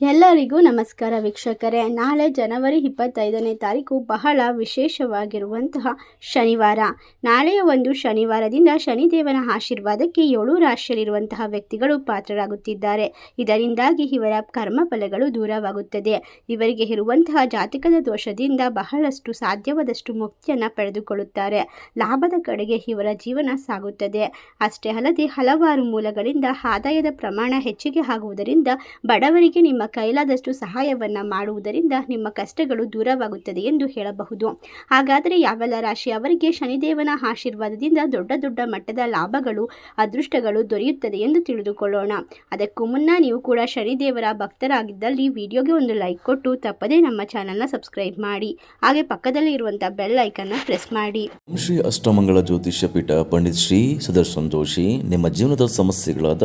ಎಲ್ಲರಿಗೂ ನಮಸ್ಕಾರ ವೀಕ್ಷಕರೇ. ನಾಳೆ ಜನವರಿ ಇಪ್ಪತ್ತೈದನೇ ತಾರೀಕು ಬಹಳ ವಿಶೇಷವಾಗಿರುವಂತಹ ಶನಿವಾರ. ನಾಳೆಯ ಒಂದು ಶನಿವಾರದಿಂದ ಶನಿದೇವನ ಆಶೀರ್ವಾದಕ್ಕೆ ಏಳು ರಾಶಿಯಲ್ಲಿರುವಂತಹ ವ್ಯಕ್ತಿಗಳು ಪಾತ್ರರಾಗುತ್ತಿದ್ದಾರೆ. ಇದರಿಂದಾಗಿ ಇವರ ಕರ್ಮಫಲಗಳು ದೂರವಾಗುತ್ತದೆ. ಇವರಿಗೆ ಇರುವಂತಹ ಜಾತಕದ ದೋಷದಿಂದ ಬಹಳಷ್ಟು ಸಾಧ್ಯವಾದಷ್ಟು ಮುಕ್ತಿಯನ್ನು ಪಡೆದುಕೊಳ್ಳುತ್ತಾರೆ. ಲಾಭದ ಕಡೆಗೆ ಇವರ ಜೀವನ ಸಾಗುತ್ತದೆ. ಅಷ್ಟೇ ಅಲ್ಲದೆ ಹಲವಾರು ಮೂಲಗಳಿಂದ ಆದಾಯದ ಪ್ರಮಾಣ ಹೆಚ್ಚಿಗೆ ಆಗುವುದರಿಂದ ಬಡವರಿಗೆ ನಿಮ್ಮ ಕೈಲಾದಷ್ಟು ಸಹಾಯವನ್ನು ಮಾಡುವುದರಿಂದ ನಿಮ್ಮ ಕಷ್ಟಗಳು ದೂರವಾಗುತ್ತದೆ ಎಂದು ಹೇಳಬಹುದು. ಹಾಗಾದರೆ ಯಾವೆಲ್ಲ ರಾಶಿ ಅವರಿಗೆ ಶನಿದೇವನ ಆಶೀರ್ವಾದದಿಂದ ದೊಡ್ಡ ದೊಡ್ಡ ಮಟ್ಟದ ಲಾಭಗಳು, ಅದೃಷ್ಟಗಳು ದೊರೆಯುತ್ತದೆ ಎಂದು ತಿಳಿದುಕೊಳ್ಳೋಣ. ಅದಕ್ಕೂ ಮುನ್ನ ನೀವು ಕೂಡ ಶನಿದೇವರ ಭಕ್ತರಾಗಿದ್ದಲ್ಲಿ ವಿಡಿಯೋಗೆ ಒಂದು ಲೈಕ್ ಕೊಟ್ಟು ತಪ್ಪದೇ ನಮ್ಮ ಚಾನಲ್ನ ಸಬ್ಸ್ಕ್ರೈಬ್ ಮಾಡಿ. ಹಾಗೆ ಪಕ್ಕದಲ್ಲಿ ಇರುವಂಥ ಬೆಲ್ ಐಕನ್ನ ಪ್ರೆಸ್ ಮಾಡಿ. ಶ್ರೀ ಅಷ್ಟಮಂಗಳ ಜ್ಯೋತಿಷ್ಯ ಪೀಠ ಪಂಡಿತ್ ಶ್ರೀ ಸುದರ್ಶನ್ ಜೋಶಿ, ನಿಮ್ಮ ಜೀವನದ ಸಮಸ್ಯೆಗಳಾದ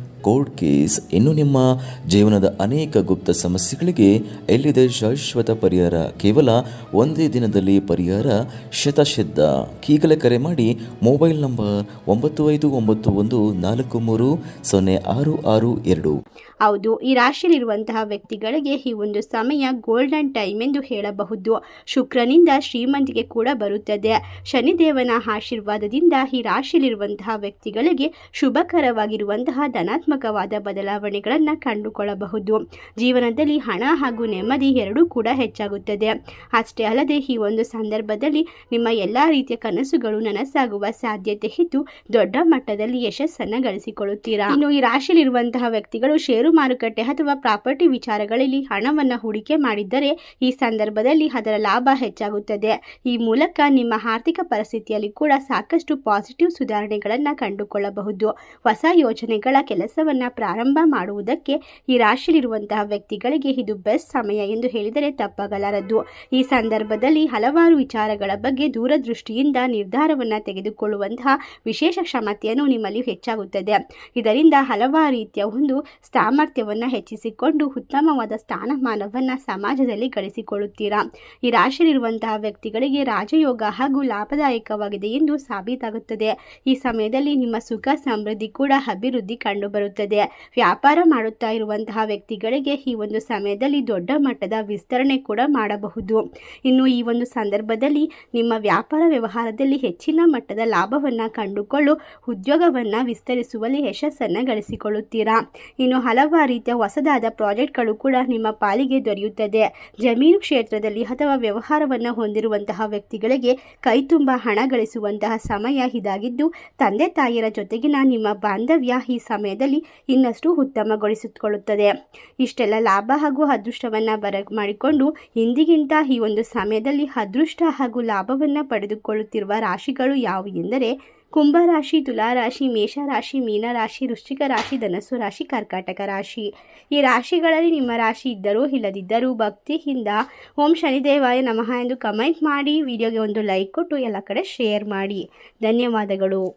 ಕೋರ್ಟ್ ಕೇಸ್ ಇನ್ನು ನಿಮ್ಮ ಜೀವನದ ಅನೇಕ ಗುಪ್ತ ಸಮಸ್ಯೆಗಳಿಗೆ ಎಲ್ಲಿದೆ ಶಾಶ್ವತ ಪರಿಹಾರ? ಕೇವಲ ಒಂದೇ ದಿನದಲ್ಲಿ ಪರಿಹಾರ? ಶತಸಿದ್ಧ ಈಗಲೇ ಕರೆ ಮಾಡಿ ಮೊಬೈಲ್ ನಂಬರ್ ಒಂಬತ್ತು ಐದು ಒಂಬತ್ತು ಒಂದು ನಾಲ್ಕು ಮೂರು ಸೊನ್ನೆ ಆರು ಆರು ಎರಡು. ಹೌದು, ಈ ರಾಶಿಯಲ್ಲಿರುವಂತಹ ವ್ಯಕ್ತಿಗಳಿಗೆ ಈ ಒಂದು ಸಮಯ ಗೋಲ್ಡನ್ ಟೈಮ್ ಎಂದು ಹೇಳಬಹುದು. ಶುಕ್ರನಿಂದ ಶ್ರೀಮಂತಿಗೆ ಕೂಡ ಬರುತ್ತದೆ. ಶನಿದೇವನ ಆಶೀರ್ವಾದದಿಂದ ಈ ರಾಶಿಯಲ್ಲಿರುವಂತಹ ವ್ಯಕ್ತಿಗಳಿಗೆ ಶುಭಕರವಾಗಿರುವಂತಹ ಧನಾತ್ಮಕವಾದ ಬದಲಾವಣೆಗಳನ್ನು ಕಂಡುಕೊಳ್ಳಬಹುದು. ಜೀವನದಲ್ಲಿ ಹಣ ಹಾಗೂ ನೆಮ್ಮದಿ ಎರಡೂ ಕೂಡ ಹೆಚ್ಚಾಗುತ್ತದೆ. ಅಷ್ಟೇ ಅಲ್ಲದೆ ಈ ಒಂದು ಸಂದರ್ಭದಲ್ಲಿ ನಿಮ್ಮ ಎಲ್ಲ ರೀತಿಯ ಕನಸುಗಳು ನನಸಾಗುವ ಸಾಧ್ಯತೆ ಇದ್ದು ದೊಡ್ಡ ಮಟ್ಟದಲ್ಲಿ ಯಶಸ್ಸನ್ನು ಗಳಿಸಿಕೊಳ್ಳುತ್ತೀರಾ? ಇನ್ನು ಈ ರಾಶಿಯಲ್ಲಿರುವಂತಹ ವ್ಯಕ್ತಿಗಳು ಷೇರು ಮಾರುಕಟ್ಟೆ ಅಥವಾ ಪ್ರಾಪರ್ಟಿ ವಿಚಾರಗಳಲ್ಲಿ ಹಣವನ್ನು ಹೂಡಿಕೆ ಮಾಡಿದ್ದರೆ ಈ ಸಂದರ್ಭದಲ್ಲಿ ಅದರ ಲಾಭ ಹೆಚ್ಚಾಗುತ್ತದೆ. ಈ ಮೂಲಕ ನಿಮ್ಮ ಆರ್ಥಿಕ ಪರಿಸ್ಥಿತಿಯಲ್ಲಿ ಕೂಡ ಸಾಕಷ್ಟು ಪಾಸಿಟಿವ್ ಸುಧಾರಣೆಗಳನ್ನು ಕಂಡುಕೊಳ್ಳಬಹುದು. ಹೊಸ ಯೋಜನೆಗಳ ಕೆಲಸವನ್ನು ಪ್ರಾರಂಭ ಮಾಡುವುದಕ್ಕೆ ಈ ರಾಶಿಯಲ್ಲಿರುವಂತಹ ವ್ಯಕ್ತಿಗಳಿಗೆ ಇದು ಬೆಸ್ಟ್ ಸಮಯ ಎಂದು ಹೇಳಿದರೆ ತಪ್ಪಾಗಲಾರದು ಈ ಸಂದರ್ಭದಲ್ಲಿ ಹಲವಾರು ವಿಚಾರಗಳ ಬಗ್ಗೆ ದೂರದೃಷ್ಟಿಯಿಂದ ನಿರ್ಧಾರವನ್ನು ತೆಗೆದುಕೊಳ್ಳುವಂತಹ ವಿಶೇಷ ಕ್ಷಮತೆಯನ್ನು ನಿಮ್ಮಲ್ಲಿ ಹೆಚ್ಚಾಗುತ್ತದೆ. ಇದರಿಂದ ಹಲವಾರು ರೀತಿಯ ಒಂದು ಸಾಮರ್ಥ್ಯವನ್ನು ಹೆಚ್ಚಿಸಿಕೊಂಡು ಉತ್ತಮವಾದ ಸ್ಥಾನಮಾನವನ್ನು ಸಮಾಜದಲ್ಲಿ ಗಳಿಸಿಕೊಳ್ಳುತ್ತೀರಾ? ಈ ರಾಶಿಯಲ್ಲಿರುವಂತಹ ವ್ಯಕ್ತಿಗಳಿಗೆ ರಾಜಯೋಗ ಹಾಗೂ ಲಾಭದಾಯಕವಾಗಿದೆ ಎಂದು ಸಾಬೀತಾಗುತ್ತದೆ. ಈ ಸಮಯದಲ್ಲಿ ನಿಮ್ಮ ಸುಖ ಸಮೃದ್ಧಿ ಕೂಡ ಅಭಿವೃದ್ಧಿ ಕಂಡುಬರುತ್ತದೆ. ವ್ಯಾಪಾರ ಮಾಡುತ್ತಾ ಇರುವಂತಹ ವ್ಯಕ್ತಿಗಳಿಗೆ ಈ ಒಂದು ಸಮಯದಲ್ಲಿ ದೊಡ್ಡ ಮಟ್ಟದ ವಿಸ್ತರಣೆ ಕೂಡ ಮಾಡಬಹುದು. ಇನ್ನು ಈ ಒಂದು ಸಂದರ್ಭದಲ್ಲಿ ನಿಮ್ಮ ವ್ಯಾಪಾರ ವ್ಯವಹಾರದಲ್ಲಿ ಹೆಚ್ಚಿನ ಮಟ್ಟದ ಲಾಭವನ್ನು ಕಂಡುಕೊಳ್ಳು, ಉದ್ಯೋಗವನ್ನು ವಿಸ್ತರಿಸುವಲ್ಲಿ ಯಶಸ್ಸನ್ನು ಗಳಿಸಿಕೊಳ್ಳುತ್ತೀರಾ? ಇನ್ನು ಹಲವಾರು ರೀತಿಯ ಹೊಸದಾದ ಪ್ರಾಜೆಕ್ಟ್ಗಳು ಕೂಡ ನಿಮ್ಮ ಪಾಲಿಗೆ ದೊರೆಯುತ್ತದೆ. ಜಮೀನು ಕ್ಷೇತ್ರದಲ್ಲಿ ಅಥವಾ ವ್ಯವಹಾರವನ್ನು ಹೊಂದಿರುವಂತಹ ವ್ಯಕ್ತಿಗಳಿಗೆ ಕೈ ತುಂಬ ಹಣ ಗಳಿಸುವಂತಹ ಸಮಯ ಇದಾಗಿದ್ದು, ತಂದೆ ತಾಯಿಯರ ಜೊತೆಗಿನ ನಿಮ್ಮ ಬಾಂಧವ್ಯ ಈ ಸಮಯದಲ್ಲಿ ಇನ್ನಷ್ಟು ಉತ್ತಮಗೊಳಿಸಿಕೊಳ್ಳುತ್ತದೆ. ಇಷ್ಟೆಲ್ಲ ಲಾಭ ಹಾಗೂ ಅದೃಷ್ಟವನ್ನು ಬರ, ಮಾಡಿಕೊಂಡು ಇಂದಿಗಿಂತ ಈ ಒಂದು ಸಮಯದಲ್ಲಿ ಅದೃಷ್ಟ ಹಾಗೂ ಲಾಭವನ್ನು ಪಡೆದುಕೊಳ್ಳುತ್ತಿರುವ ರಾಶಿಗಳು ಯಾವುವು ಎಂದರೆ ಕುಂಭರಾಶಿ ತುಲಾರಾಶಿ ಮೇಷರಾಶಿ ಮೀನರಾಶಿ ವೃಶ್ಚಿಕ ರಾಶಿ, ಧನಸ್ಸು ರಾಶಿ, ಕರ್ಕಾಟಕ ರಾಶಿ. ಈ ರಾಶಿಗಳಲ್ಲಿ ನಿಮ್ಮ ರಾಶಿ ಇದ್ದರೂ ಇಲ್ಲದಿದ್ದರೂ ಭಕ್ತಿಯಿಂದ ಓಂ ಶನಿದೇವಾಯ ನಮಃ ಎಂದು ಕಮೆಂಟ್ ಮಾಡಿ, ವಿಡಿಯೋಗೆ ಒಂದು ಲೈಕ್ ಕೊಟ್ಟು ಎಲ್ಲ ಕಡೆ ಶೇರ್ ಮಾಡಿ. ಧನ್ಯವಾದಗಳು.